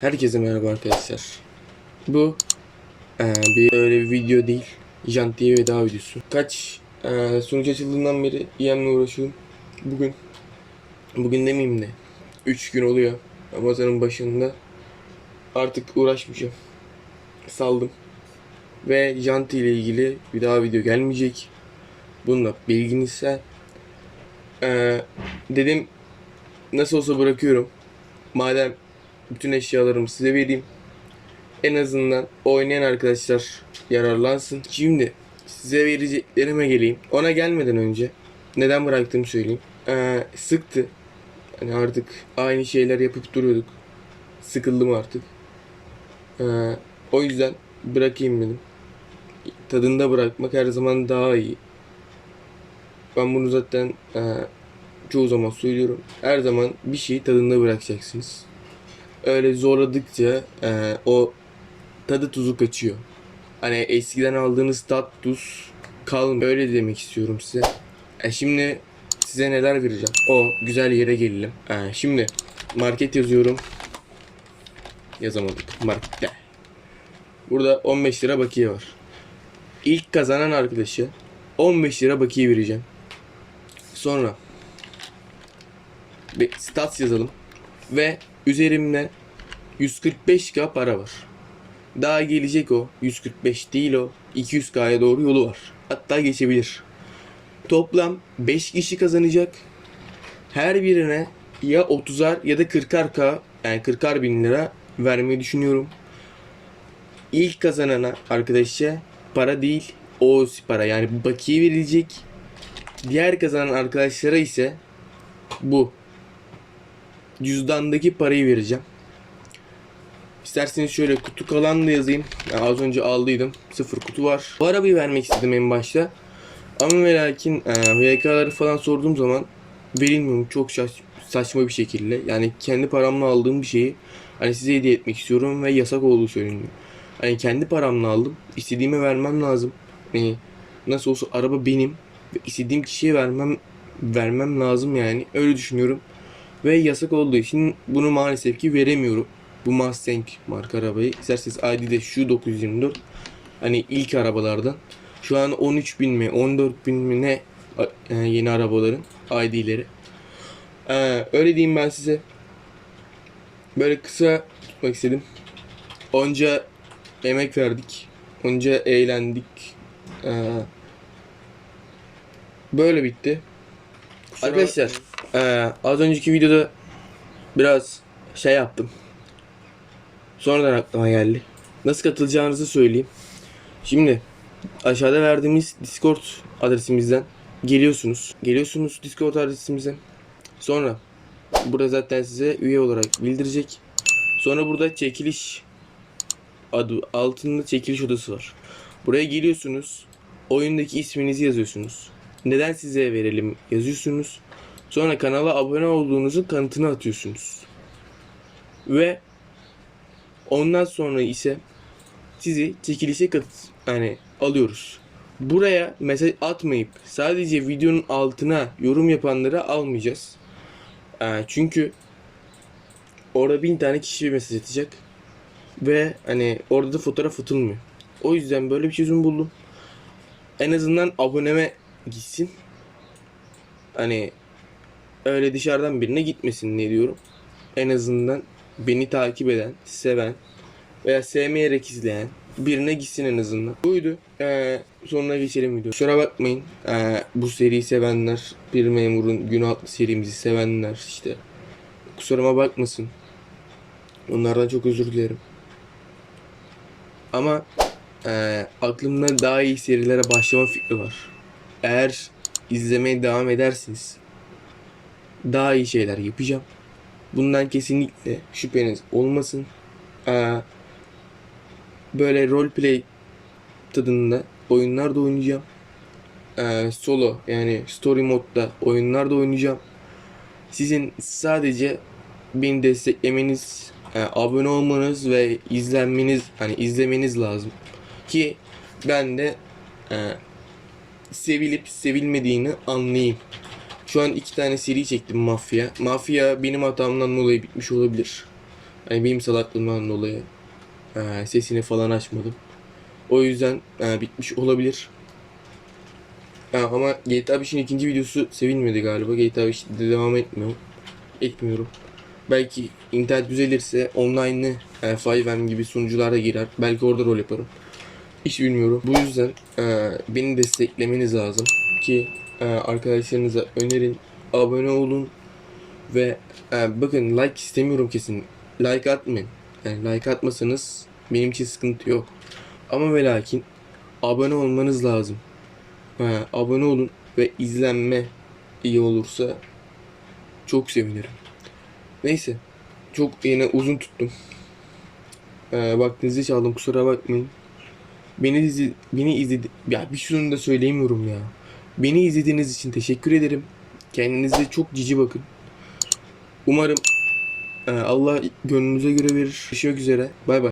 Herkese merhaba arkadaşlar. Bu eee, bir öyle bir video değil. Jantiye veda videosu. Kaç eee sonuç açıldığından beri EM'le uğraşıyorum. Bugün bugün demeyeyim de 3 gün oluyor. Ramazan'ın başında artık uğraşmayacağım. Saldım. Ve Janti ile ilgili bir daha video gelmeyecek. Bununla bilginizse eee dedim nasıl olsa bırakıyorum. Madem bütün eşyalarımı size vereyim. En azından oynayan arkadaşlar yararlansın. Şimdi size vereceklerime geleyim. Ona gelmeden önce neden bıraktığımı söyleyeyim. Ee, sıktı. Hani artık aynı şeyler yapıp duruyorduk. Sıkıldım artık. Ee, o yüzden bırakayım dedim. Tadında bırakmak her zaman daha iyi. Ben bunu zaten e, çoğu zaman söylüyorum. Her zaman bir şeyi tadında bırakacaksınız öyle zorladıkça e, o tadı tuzu kaçıyor. Hani eskiden aldığınız tat tuz kalmıyor. Öyle demek istiyorum size. E şimdi size neler vereceğim? O güzel yere gelelim. E, şimdi market yazıyorum. Yazamadık. Markette. Burada 15 lira bakiye var. İlk kazanan arkadaşı 15 lira bakiye vereceğim. Sonra bir stats yazalım. Ve üzerimde 145k para var. Daha gelecek o. 145 değil o. 200k'ya doğru yolu var. Hatta geçebilir. Toplam 5 kişi kazanacak. Her birine ya 30'ar ya da 40'ar k yani 40'ar bin lira vermeyi düşünüyorum. İlk kazanana arkadaşa para değil o para yani bakiye verilecek. Diğer kazanan arkadaşlara ise bu cüzdandaki parayı vereceğim. İsterseniz şöyle kutu kalan da yazayım. Yani az önce aldıydım. Sıfır kutu var. Bu arabayı vermek istedim en başta. Ama ve lakin e, VK'ları falan sorduğum zaman verilmiyor. Çok şaş- saçma bir şekilde. Yani kendi paramla aldığım bir şeyi hani size hediye etmek istiyorum ve yasak olduğu söyleniyor. Hani kendi paramla aldım. İstediğime vermem lazım. Hani nasıl olsa araba benim ve istediğim kişiye vermem vermem lazım yani. Öyle düşünüyorum. Ve yasak olduğu için bunu maalesef ki veremiyorum. Bu Mustang marka arabayı. İsterseniz ID'de şu 924. Hani ilk arabalardan. Şu an 13 bin mi 14 bin mi ne e, yeni arabaların ID'leri. Ee, öyle diyeyim ben size. Böyle kısa tutmak istedim. Onca emek verdik. Onca eğlendik. Ee, böyle bitti. Arkadaşlar ee, az önceki videoda biraz şey yaptım. Sonradan aklıma geldi. Nasıl katılacağınızı söyleyeyim. Şimdi aşağıda verdiğimiz Discord adresimizden geliyorsunuz. Geliyorsunuz Discord adresimize. Sonra burada zaten size üye olarak bildirecek. Sonra burada çekiliş adı altında çekiliş odası var. Buraya geliyorsunuz. Oyundaki isminizi yazıyorsunuz. Neden size verelim yazıyorsunuz. Sonra kanala abone olduğunuzun kanıtını atıyorsunuz. Ve ondan sonra ise sizi çekilişe kat yani alıyoruz. Buraya mesaj atmayıp sadece videonun altına yorum yapanları almayacağız. Ee, çünkü orada bin tane kişi mesaj atacak. Ve hani orada da fotoğraf atılmıyor. O yüzden böyle bir çözüm buldum. En azından aboneme gitsin. Hani öyle dışarıdan birine gitmesin ne diyorum. En azından beni takip eden, seven veya sevmeyerek izleyen birine gitsin en azından. Buydu. Ee, sonuna geçelim video. Şuna bakmayın. Ee, bu seriyi sevenler, bir memurun gün adlı serimizi sevenler işte kusuruma bakmasın. Onlardan çok özür dilerim. Ama ee, aklımda daha iyi serilere başlama fikri var. Eğer izlemeye devam edersiniz daha iyi şeyler yapacağım. Bundan kesinlikle şüpheniz olmasın. Ee, böyle roleplay tadında oyunlar da oynayacağım. Ee, solo yani story modda oyunlar da oynayacağım. Sizin sadece beni desteklemeniz, e, abone olmanız ve izlenmeniz, hani izlemeniz lazım ki ben de e, sevilip sevilmediğini anlayayım. Şu an iki tane seri çektim Mafya. Mafya benim hatamdan dolayı bitmiş olabilir. Hani benim salaklığımdan dolayı e, sesini falan açmadım. O yüzden e, bitmiş olabilir. E, ama GTA 5'in ikinci videosu sevilmedi galiba. GTA 5'de devam etmiyor. Etmiyorum. Belki internet düzelirse online'lı e, 5M gibi sunuculara girer. Belki orada rol yaparım. Hiç bilmiyorum. Bu yüzden e, beni desteklemeniz lazım ki e, arkadaşlarınıza önerin, abone olun ve e, bakın like istemiyorum kesin. Like atmayın. Yani like atmasanız benim için sıkıntı yok. Ama ve lakin abone olmanız lazım. E, abone olun ve izlenme iyi olursa çok sevinirim. Neyse. Çok yine uzun tuttum. E, vaktinizi çaldım kusura bakmayın. Beni izle, beni izledi ya bir şunu da söyleyemiyorum ya. Beni izlediğiniz için teşekkür ederim. Kendinize çok cici bakın. Umarım e, Allah gönlünüze göre verir. Görüşmek üzere. Bay bay.